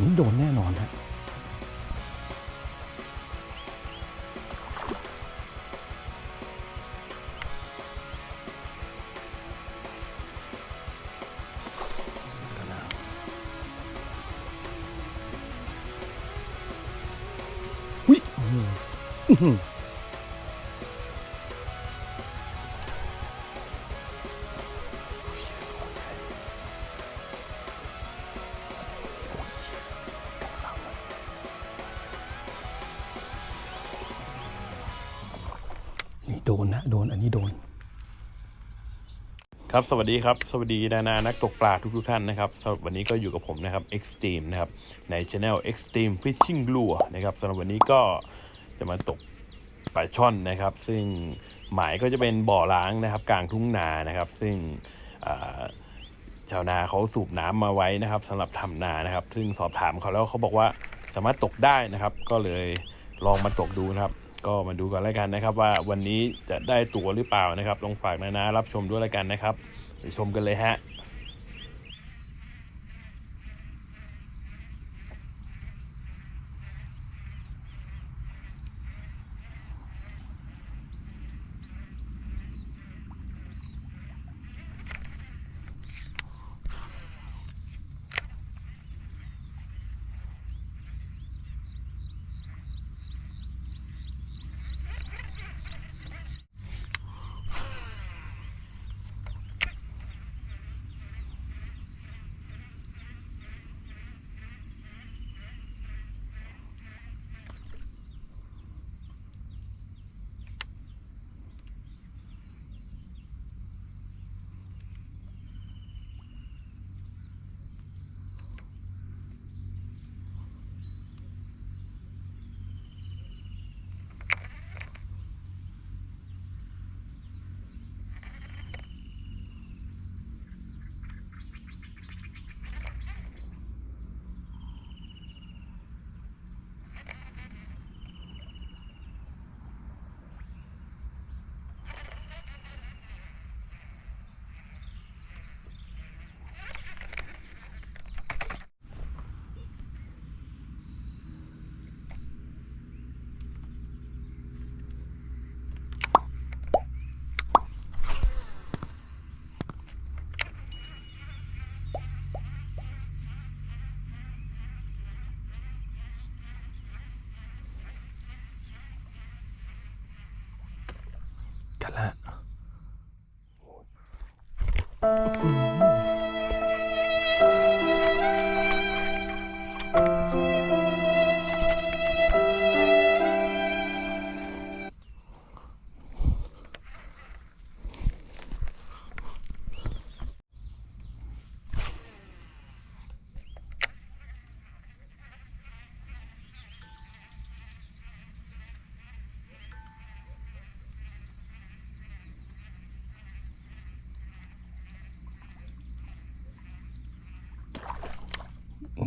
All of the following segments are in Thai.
นี้โดนแน่นอนฮะกั ครับสวัสดีครับ สวัสดีนานานักตกปลาทุกๆท่านนะครับสำหรับวันนี้ก็อยู่กับผมนะครับ Extreme นะครับใน Channel Extreme Fishing Lure นะครับสำหรับวันนี้ก็จะมาตกปลาช่อนนะครับ ซึ่งหมายก็จะเป็นบ่อล้างนะครับ กลางทุ่งนานะครับ ซึ่งชาวนาเขาสูบน้ำมาไว้นะครับสำหรับทำนานะครับ ซึ่งสอบถามเขาแล้วเขาบอกว่าสามารถตกได้นะครับ ก็เลยลองมาตกดูนะครับ ก็มาดูกันแล้วกันนะครับ ว่าวันนี้จะได้ตั๋วหรือเปล่านะครับลองฝากนานารับชมด้วยแล้วกันนะครับ ไปชมกันเลยฮะ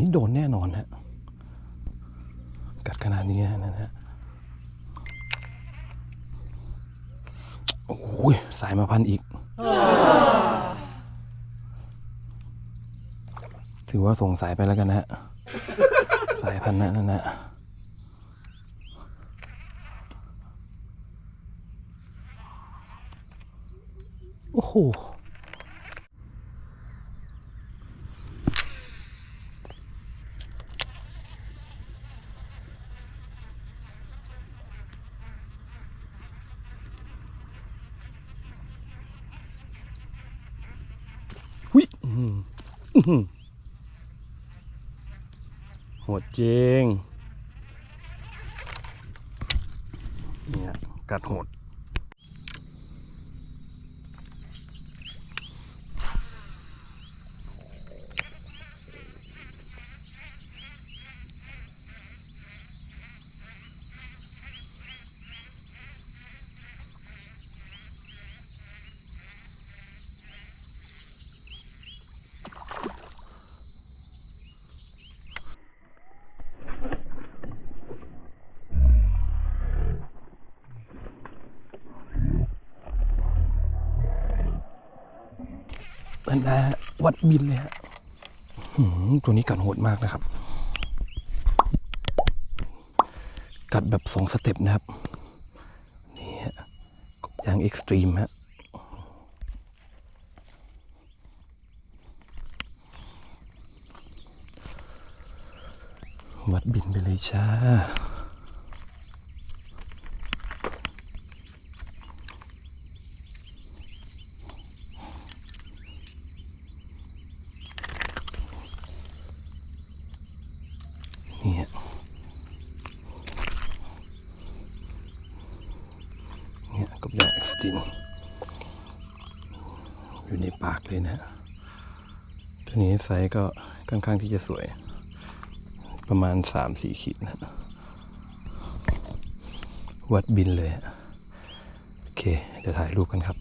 นี้โดนแน่นอนฮะ กัดขนาดนี้นะนะฮะ โอ้ยสายมาพันอีก ถือว่าส่งสายไปแล้วกันนะฮะ สายพันนั้นนะฮะโอ้โห วิอื้อหืออื้อหือ โหดจริงเนี่ยกัดโหด นั่นนะฮะวัดบินเลยฮะหืมตัวนี้กัดโหดมากนะครับ กัดแบบสองสเต็ปนะครับ นี่ฮะยางเอ็กซ์ตรีมฮะวัดบินไปเลยจ้า นี่ฮะเนี่ยก บยางอยู่ในปากเลยนะฮะตัวนี้ไซส์ก็ค่อนข้างที่จะสวย ประมาณสามสี่ขีดนะวัดบินเลยโอเค เดี๋ยวถ่ายรูปกันครับ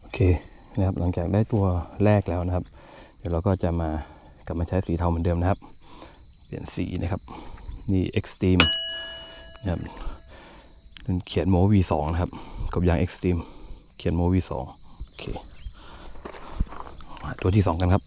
โอเคนะครับหลังจากได้ตัวแรกแล้วนะครับ ดี๋ยวเราก็จะมากลับมาใช้สีเทาเหมือนเดิมนะครับ เปลี่ยนสีนะครับ นี่ Extreme นะครับเขียนโม V2 นะครับ กับยาง Extreme เขียนโม V2 โอเคมาตัวที่ 2 กันครับ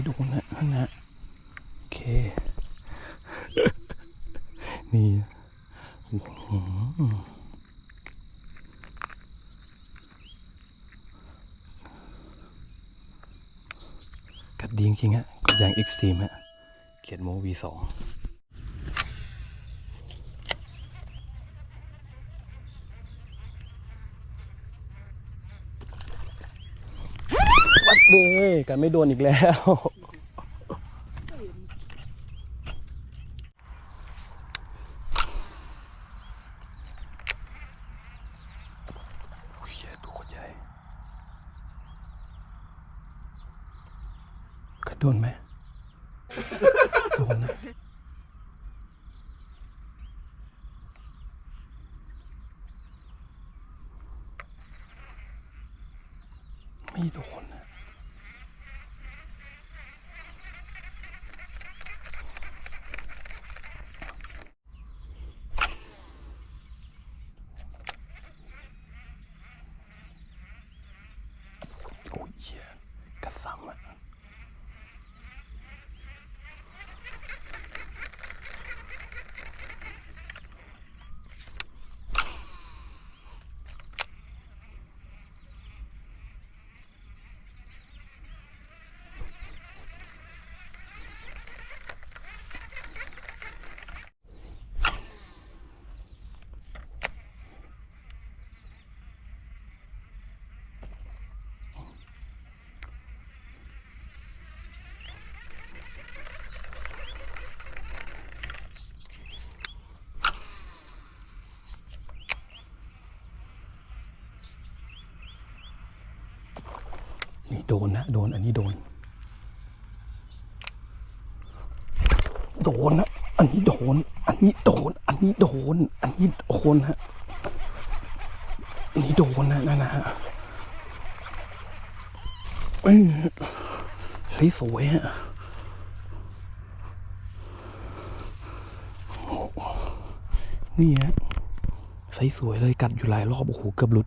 กันไม่โดนนะนั่นนะโอเค นี่อื้อหือกัดดีจริงๆฮะกดยางเอ็กซ์ตรีมฮะเขียนโมวีสอง วัดเลยกันไม่โดนอีกแล้วโอ้ยตัวโคตรใหญ่กัดโดนไหมโดนนะไม่โดน นี่โดนนะโดนอันนี้โดน โดนนะอันนี้โดน อันนี้โดน อันนี้โดน อันนี้โดนฮะอันนี้โดนนะนั่นนะฮะเอ้ยสวยสวยฮะนี่ฮะใสสวยเลยกัดอยู่หลายรอบโอ้โหเกือบหลุด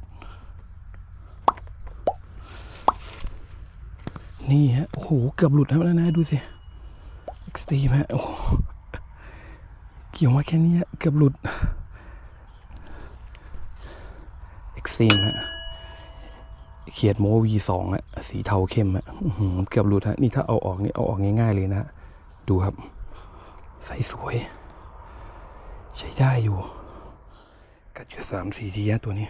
นี่ฮะ โอ้โห เกือบหลุดแล้วนะ ดูสิเอ็กซ์ตรีมฮะ โอ้โหเกี่ยวมาแค่นี้เกือบหลุดเอ็กซ์ตรีมฮะ เขียดโม V2 องอะสีเทาเข้มอะเกือบหลุดฮะ นี่ถ้าเอาออกนี่เอาออกง่ายๆเลยนะฮะดูครับ ใสสวย ใช้ได้อยู่ กัดอยู่สามสี่ทีนะตัวนี้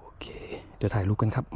โอเค เดี๋ยวถ่ายรูปกันครับ